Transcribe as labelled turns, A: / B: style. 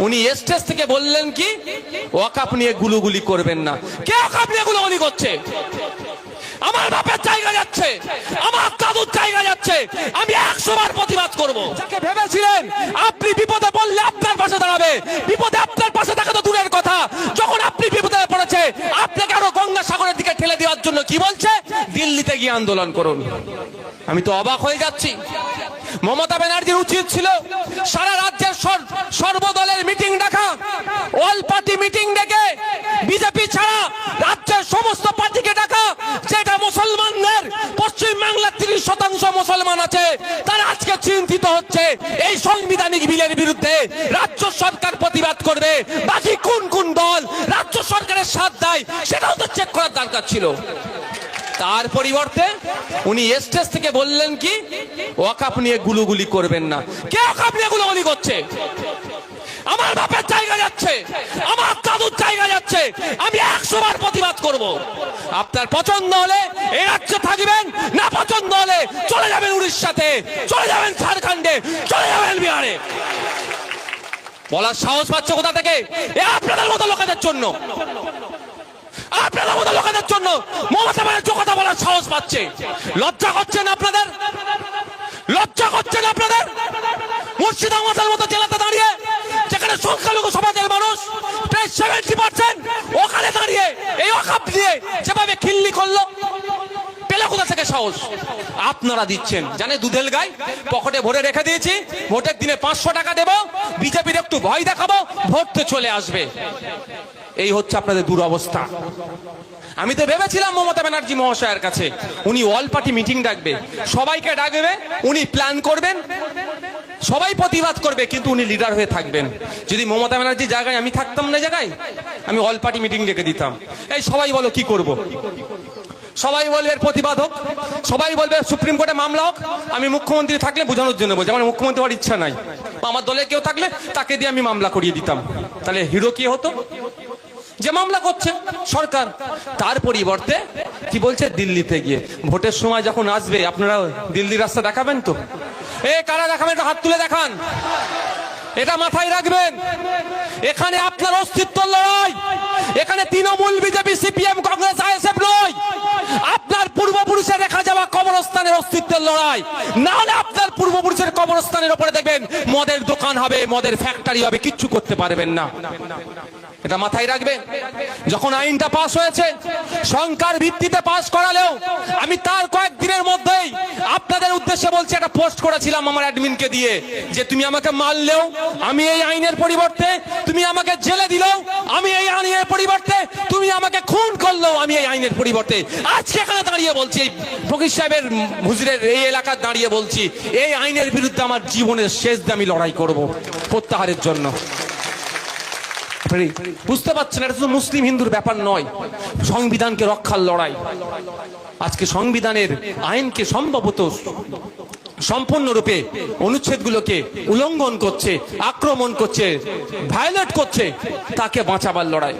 A: উনি স্টেজ থেকে বললেন কি ওয়াকাপ নিয়ে গুলুগুলি করবেন না। কে ওয়াকাপ নিয়ে গুলুগুলি করছে? আমার বাপের জায়গা যাচ্ছে, আমার দাদুর জায়গা যাচ্ছে, আমি একশো বার প্রতিবাদ করব। ভেবেছিলেন, আপনি বিপদে পড়লে আপনার পাশে দাঁড়াবে। বিপদে আপনার পাশে থাকা তো দূরের কথা। যখন আপনি বিপদে পড়েছে, আপনাকে আরও গঙ্গা সাগরের দিকে ঠেলে দেওয়ার জন্য কি বলছে? দিল্লিতে গিয়ে আন্দোলন করুন। আমি তো অবাক হয়ে যাচ্ছি। মমতা ব্যানার্জির উচিত ছিল, সারা রাজ্যের সর- সর্বদলের মিটিং ডাকা অল পার্টি মিটিং ডেকে বিজেপি ছাড়া রাজ্যের সমস্ত পার্টিকে ডাকা, যেটা মুসলমানদের পশ্চিম বাংলার তিরিশ শতাংশ মুসলমান আছে, তারা আজকে চিন্তিত হচ্ছে। এই সাংবিধানিক বিলের বিরুদ্ধে রাজ্য সরকার প্রতিবাদ করবে। বাকি কোন কোন দল রাজ্য সরকারের সাথ দেয়, সেটাও তো চেক করার দরকার ছিল। তার পরিবর্তে উনি স্টেজ থেকে বললেন কি, ওয়াকাপ নিয়ে গুলুগুলি করবেন না। কে ওয়াকাপ নিয়ে গুলুগুলি করছে? আমার বাপের জায়গা যাচ্ছে, আমার দাদুর জায়গা যাচ্ছে, আমি একশো বার প্রতিবাদ করব। আপনার পছন্দ হলে এই রাজ্যে থাকবেন, না পছন্দ হলে চলে যাবেন উড়িষ্যাতে, চলে যাবেন ঝাড়খণ্ডে, চলে যাবেন বিহারে। বলার সাহস পাচ্ছে কোথা থেকে? এ আপনাদের মতো লোকেদের জন্য। আপনাদের মতো লোকেদের জন্য। মমতা ব্যানার্জি কথা বলার সাহস পাচ্ছে। লজ্জা করছেন আপনাদের? লজ্জা করছেন আপনাদের? মুর্শিদাবাদের মতো জেলাতে দাঁড়িয়ে, যেখানে সংখ্যালঘু সমাজের মানুষ প্রায় সেভেন্টি পার্সেন্ট ওখানে দাঁড়িয়ে, এই অকাপ দিয়ে যেভাবে খিল্লি করল, পেলে কোথা থেকে সাহস? আপনারা দিচ্ছেন। জানে দুধেল গাই? পকেটে ভরে রেখে দিয়েছি। ভোটের দিনে পাঁচশো টাকা দেবো। বিজেপির একটু ভয় দেখাবো। ভোট তো চলে আসবে। এই হচ্ছে আপনাদের দুরবস্থা। আমি তো ভেবেছিলাম মমতা ব্যানার্জি মহাশয়ের কাছে। উনি অল পার্টি মিটিং ডাকবে। সবাইকে ডাকবে, উনি প্ল্যান করবেন, সবাই প্রতিবাদ করবে, কিন্তু উনি লিডার হয়ে থাকবেন। যদি মমতা ব্যানার্জির জায়গায় আমি থাকতাম না জায়গায়, আমি অল পার্টি মিটিং ডেকে দিতাম। এই সবাই বলো কি করব। সবাই বলবে প্রতিবাদ হোক, সবাই বলবে সুপ্রিম কোর্টে মামলা হোক, আমি মুখ্যমন্ত্রী থাকলে বোঝানোর জন্য বলছি, আমার মুখ্যমন্ত্রী হওয়ার ইচ্ছা নাই। আমার দলে কেউ থাকলে তাকে দিয়ে আমি মামলা করিয়ে দিতাম। তাহলে হিরো কি হতো? যে মামলা করছে সরকার। তার পরিবর্তে কি বলছে? দিল্লিতে গিয়ে। ভোটের সময় যখন আসবে, আপনারা দিল্লির রাস্তা দেখাবেন তো? এ, কারা দেখাবেন একটা হাত তুলে দেখান। এটা মাথায় রাখবেন। এখানে আপনার অস্তিত্ব লড়াই। এখানে Trinamool, BJP, CPM Congress ISF নয় আপনার পূর্বপুরুষের রেখা যাওয়া কবরস্থানের অস্তিত্বের লড়াই। না হলে আপনার পূর্বপুরুষের কবরস্থানের উপরে দেখবেন, মদের দোকান হবে, মদের ফ্যাক্টরি হবে, কিচ্ছু করতে পারবেন না। এটা মাথায় রাখবেন। যখন আইনটা পাস হয়েছে, সংখ্যার ভিত্তিতে পাস করালেও, আমি তার কয়েকদিনের মধ্যেই আপনাদের উদ্দেশ্যে বলছি পোস্ট করেছিলাম আমার অ্যাডমিনকে দিয়ে যে তুমি আমাকে মারলেও আমি এই আইনের পরিবর্তে তুমি আমাকে জেলে দিলেও, আমি এই আইনের পরিবর্তে তুমি আমাকে খুন করলেও আমি এই আইনের পরিবর্তে। আজকে এখানে দাঁড়িয়ে বলছি ফকির সাহেবের হুজুরের এই এলাকায় দাঁড়িয়ে বলছি, এই আইনের বিরুদ্ধে আমার জীবনের শেষ দিয়ে আমি লড়াই করব প্রত্যাহারের জন্য। বুঝতে পারছেন, এটা শুধু মুসলিম হিন্দুর ব্যাপার নয়, সংবিধানকে রক্ষার লড়াই। আজকে সংবিধানের আইনকে সম্ভবত সম্পূর্ণরূপে অনুচ্ছেদগুলোকে উল্লঙ্ঘন করছে আক্রমণ করছে ভায়োলেট করছে তাকে বাঁচাবার লড়াই।